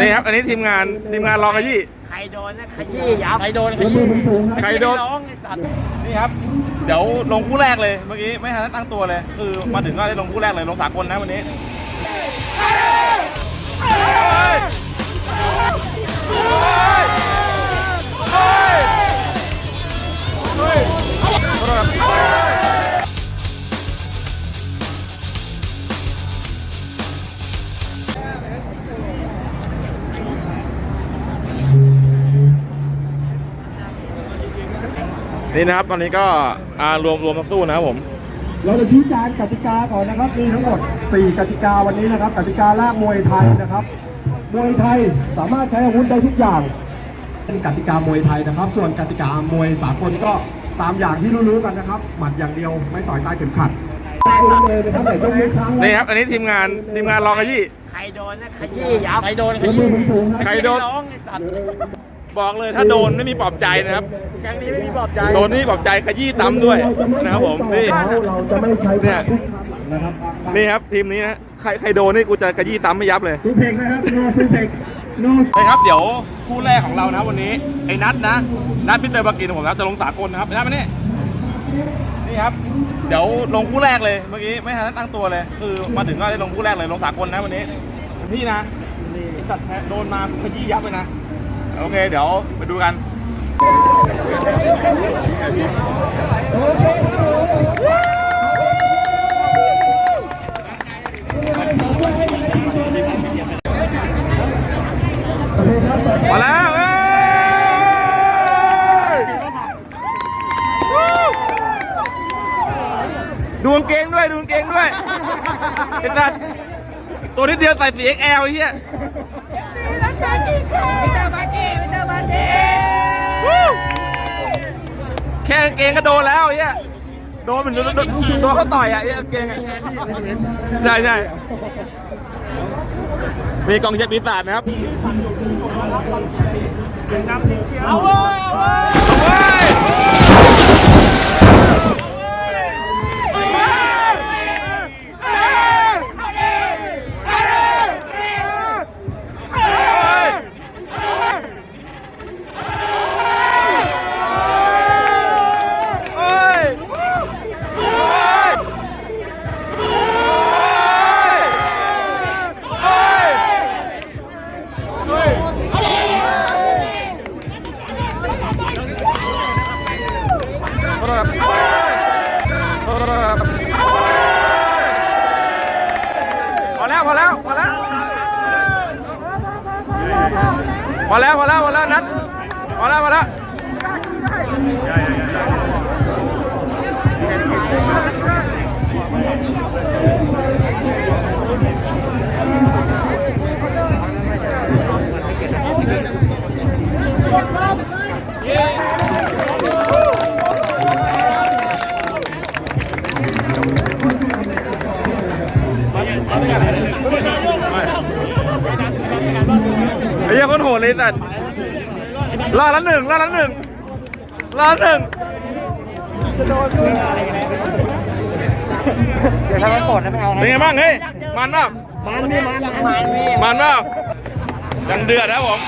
นี่ครับ อันนี้ทีมงานทีมงานรองขยี้ใครโดนนะขยี้ยับใครโดนขยกมืยี้อสูงๆครับใครโดน ร้องไอ้สัตว์นี่ครับ เดี๋ยวลงคู่แรกเลย เมื่อกี้ไม่ทันได้ตั้งตัวเลย คือมาถึงก็ได้ลงคู่แรกเลย ลงสากลนะวันนี้ นี่นะครับ ตอนนี้ก็อ่ารวมรวมนักสู้นะครับผม เราจะชี้แจงกติกาก่อนนะครับมีทั้งหมด 4 กติกาวันนี้นะครับ กติกาแรกมวยไทยนะครับ มวยไทยสามารถใช้อาวุธได้ทุกอย่าง เป็นกติกามวยไทยนะครับ ส่วนกติกามวยสากลก็ตามอย่างที่รู้ๆกันนะครับ หมัดอย่างเดียวไม่ต่อยใต้เข็มขัดเลยนะครับแต่ยกมือครั้งนี่ครับ อันนี้ทีมงานทีมงานรองขยี้ใครโดนนะขยี้ยับ ใครโดนขยกมืยี้อสูงๆครับใครโดนร้องไอ้สัตว์ บอกเลยถ้าโดนไม่มีปลอบใจนะครับแกงนี้ไม่มีปลอบใจโดนนี่ปลอบใจขยี้ตั้มด้วยนะครับผมนี่เราจะไม่ใช้เนี่ยนะครับนี่ครับทีมนี้นะใครใครโดนนี่กูจะขยี้ตั้มไม่ยับเลยซูเพกนะครับโนซูเพกโนนะครับเดี๋ยวคู่แรกของเรานะวันนี้ไอ้นัทนะนัทพิเตอร์บากินของผมนะจะลงสากลนะครับไอ้นัทมานี่นี่ครับเดี๋ยวลงคู่แรกเลยเมื่อกี้ไม่ทันได้ตั้งตัวเลย คือมาถึงก็ได้ลงคู่แรกเลยลงสากลนะวันนี้พี่นะไอ้สัตว์แพ้โดนมาขยี้ยับเลยนะ โอเค เดี๋ยวไปดูกันมาแล้วเอ้ยดูกางเกงด้วย ดูกางเกงด้วยเห็นสัตว์ตัวนิดเดียวใส่สี XL ไอ้เหี้ยวู้ แค่กางเกงก็โดนแล้วไอ้เหี้ยโดนเหมือนโดนโดนโดนเขาต่อยอะไอ้เหี้ยกางเกงอะใช่ใช่มีกองเชียร์ปีศาจนะครับเอาเว้ยเอาเว้ย พอแล้วพอแล้วพอแล้วพอแล้วพอแล้วพอแล้วนัดพอแล้วพอแล้ว ไอ้เหี้ยคนโหดเลยสัตว์รอดละหนึ่งรอดละหนึ่งรอดละหนึ่งเดี๋ยวถ้ามันปลดนะไม่เอานะเป็นไงบ้างเฮ้ย มันเปล่ามันนี่มันมันนี่มันเปล่ายังเดือดนะผม